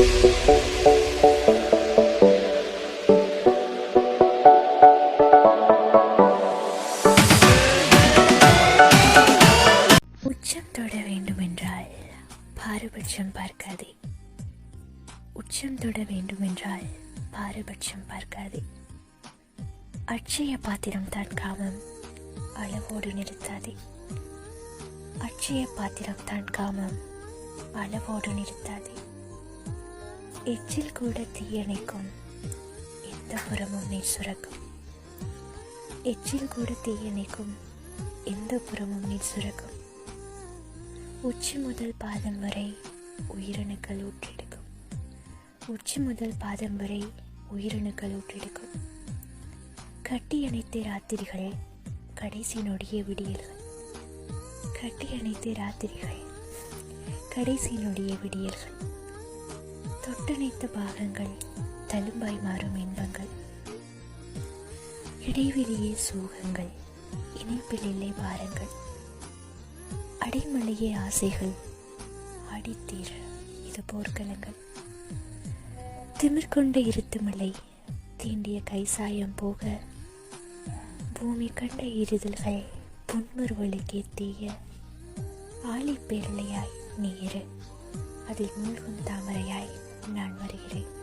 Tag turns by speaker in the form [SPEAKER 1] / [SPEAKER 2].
[SPEAKER 1] உச்சம் தொட வேண்டுமென்றால் பாரபட்சம் பார்க்காதே. உச்சம் தொட வேண்டுமென்றால் பாரபட்சம் பார்க்காதே. அட்சய பாத்திரம் தான் காமம் அளவோடு நிறுத்தாதே. அட்சய பாத்திரம் தான் காமம் அளவோடு நிறுத்தாதே. எச்சில் கூட தீயணைக்கும் எந்த புறமும் நீர் சுரக்கும். எச்சில் கூட தீயணைக்கும் எந்த புறமும் நீர் சுரக்கும். உச்சி முதல் பாதம் வரை உயிரணுக்கள் ஊற்றெடுக்கும். உச்சி முதல் பாதம் வரை உயிரணுக்கள் ஊற்றெடுக்கும். கட்டி அணைத்த ராத்திரிகள் கடைசி நொடிய விடியல்கள் கட்டி அணைத்த ராத்திரிகள் கடைசி நொடிய விடியல்கள் தொட்டணைத்த பாகங்கள் தழும்பாய் மாறும் இன்பங்கள். இடைவெளியே சூகங்கள் இணைப்பில் இல்லை பாரங்கள். அடைமலையே ஆசைகள் அடித்தீர இது போர்க்களங்கள். திமிர்கொண்ட இருத்துமலை தீண்டிய கைசாயம் போக பூமி கண்ட இருதல்கள் புன்முறுவலுக்கே தீய ஆழிப்பேரலையாய் நீரு அதில் மூழ்கும் தாமரையாய் നാൾ വരയിലേക്ക്